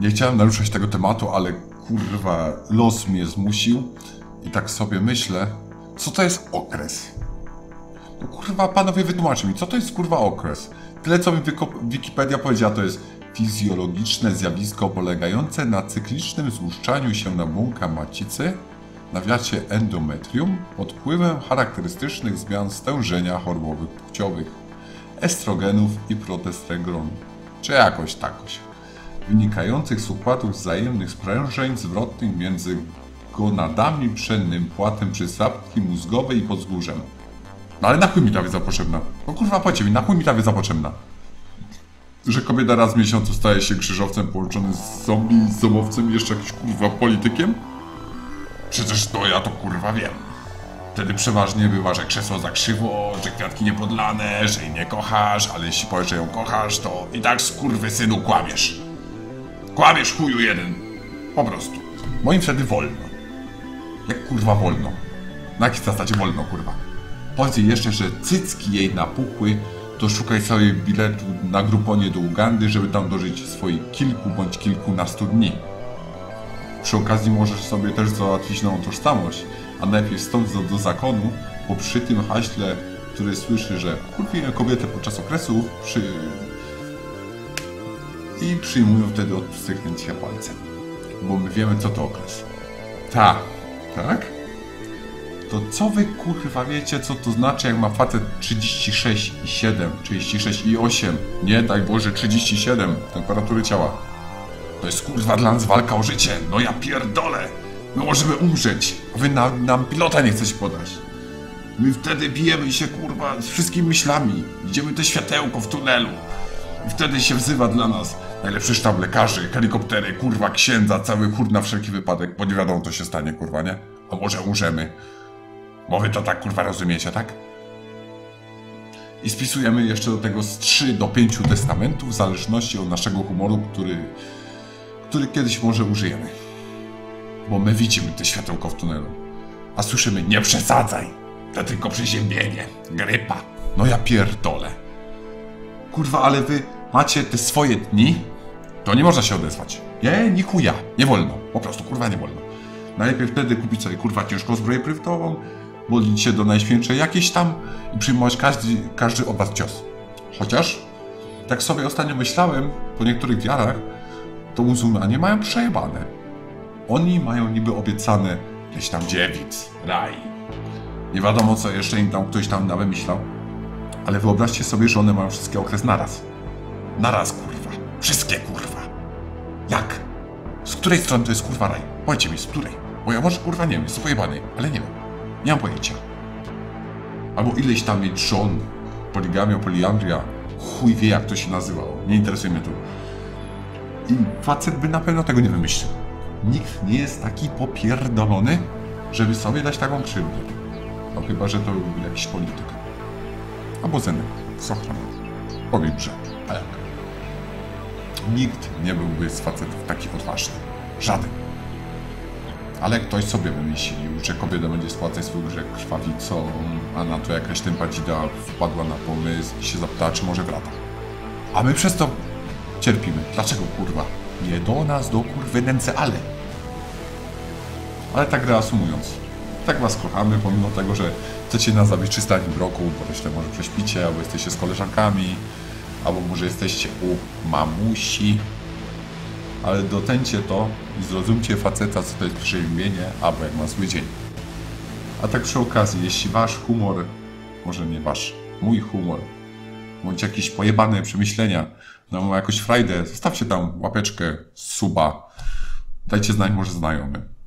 Nie chciałem naruszać tego tematu, ale kurwa, los mnie zmusił i tak sobie myślę, co to jest okres? No kurwa, panowie wytłumaczcie mi, co to jest kurwa okres? Tyle co mi Wikipedia powiedziała, to jest fizjologiczne zjawisko polegające na cyklicznym złuszczaniu się nabłonka macicy, nawiasie endometrium, pod wpływem charakterystycznych zmian stężenia hormonów płciowych, estrogenów i protestegronu, czy jakoś takoś, wynikających z układów wzajemnych sprężeń zwrotnych między gonadami pszennym płatem przystawki mózgowej i podzgórzem. No ale na chuj mi ta wiedza potrzebna? No kurwa, powiedzcie mi, na chuj mi ta wiedza potrzebna? Że kobieta raz w miesiącu staje się krzyżowcem połączony z zombie, z zomowcem i jeszcze jakiś kurwa politykiem? Przecież to ja to kurwa wiem. Wtedy przeważnie bywa, że krzesło za krzywo, że kwiatki niepodlane, że jej nie kochasz, ale jeśli powiesz, że ją kochasz, to i tak synu kłamiesz. Kłamiesz chuju jeden. Po prostu. Moim wtedy wolno. Jak kurwa wolno? Na jakiej zasadzie wolno kurwa? Powiedz jej jeszcze, że cycki jej napuchły, to szukaj sobie biletu na gruponie do Ugandy, żeby tam dożyć swoich kilku bądź kilkunastu dni. Przy okazji możesz sobie też załatwić nową tożsamość, a najpierw stąd do, do zakonu, bo przy tym haśle, który słyszy, że kurwiłem kobietę podczas okresu, przy... i przyjmują wtedy odpstryknięcia palcem. Bo my wiemy, co to okres. Ta, tak? To co wy kurwa wiecie, co to znaczy, jak ma facet 36 i 7, 36 i 8, nie daj Boże 37 temperatury ciała. To jest kurwa dla nas walka o życie. No ja pierdolę. My możemy umrzeć, a wy na, nam pilota nie chcecie podać. My wtedy bijemy się kurwa z wszystkimi myślami. Idziemy to światełko w tunelu. I wtedy się wzywa dla nas najlepszy sztab lekarzy, helikoptery, kurwa księdza, cały chór na wszelki wypadek, bo nie wiadomo co się stanie, kurwa, nie? A może umrzemy. Bo wy to tak kurwa rozumiecie, tak? I spisujemy jeszcze do tego z 3 do 5 testamentów, w zależności od naszego humoru, który, który kiedyś może użyjemy. Bo my widzimy te światełko w tunelu. A słyszymy, nie przesadzaj! To tylko przeziębienie, grypa. No ja pierdolę. Kurwa, ale wy macie te swoje dni, to nie można się odezwać. Nie, ni chuja, nie wolno. Po prostu, kurwa, nie wolno. Najlepiej wtedy kupić sobie, kurwa, ciężką zbroję prywatową, modlić się do Najświętszej jakieś tam i przyjmować każdy, każdy od was cios. Chociaż, tak sobie ostatnio myślałem, po niektórych wiarach, to muzułmanie mają przejebane. Oni mają niby obiecane gdzieś tam dziewic, raj. Nie wiadomo, co jeszcze im tam ktoś tam nawymyślał. Ale wyobraźcie sobie, że one mają wszystkie okres naraz. Naraz, kurwa. Wszystkie, kurwa. Jak? Z której strony to jest kurwa raj? Powiedzcie mi, z której? Bo ja może kurwa nie wiem, jest pojebany, ale nie wiem. Nie mam pojęcia. Albo ileś tam mieć żon, poligamia, poliandria, chuj wie jak to się nazywało. Nie interesuje mnie to. I facet by na pewno tego nie wymyślił. Nikt nie jest taki popierdolony, żeby sobie dać taką krzywdę. No chyba, że to był jakiś polityk. Albo zenek z ochrony. Powiem, że tak. Nikt nie byłby z facetów taki odważny. Żaden. Ale ktoś sobie wymyślił, że kobieta będzie spłacać swój grzech krwawicą, a na to jakaś tempadzida wpadła na pomysł i się zapytała, czy może wrata. A my przez to cierpimy. Dlaczego kurwa? Nie do nas, do kurwy nęce, ale. Ale tak reasumując, tak was kochamy, pomimo tego, że chcecie nas zabić 300 dni w roku, bo jeszcze może prześpicie, albo jesteście z koleżankami, albo może jesteście u mamusi, ale dotencie to i zrozumcie faceta, co to jest przeimienie, albo jak ma zły dzień. A tak przy okazji, jeśli wasz humor, może nie wasz, mój humor, bądź jakieś pojebane przemyślenia, no jakąś frajdę, zostawcie tam łapeczkę, suba, dajcie znać może znajomym.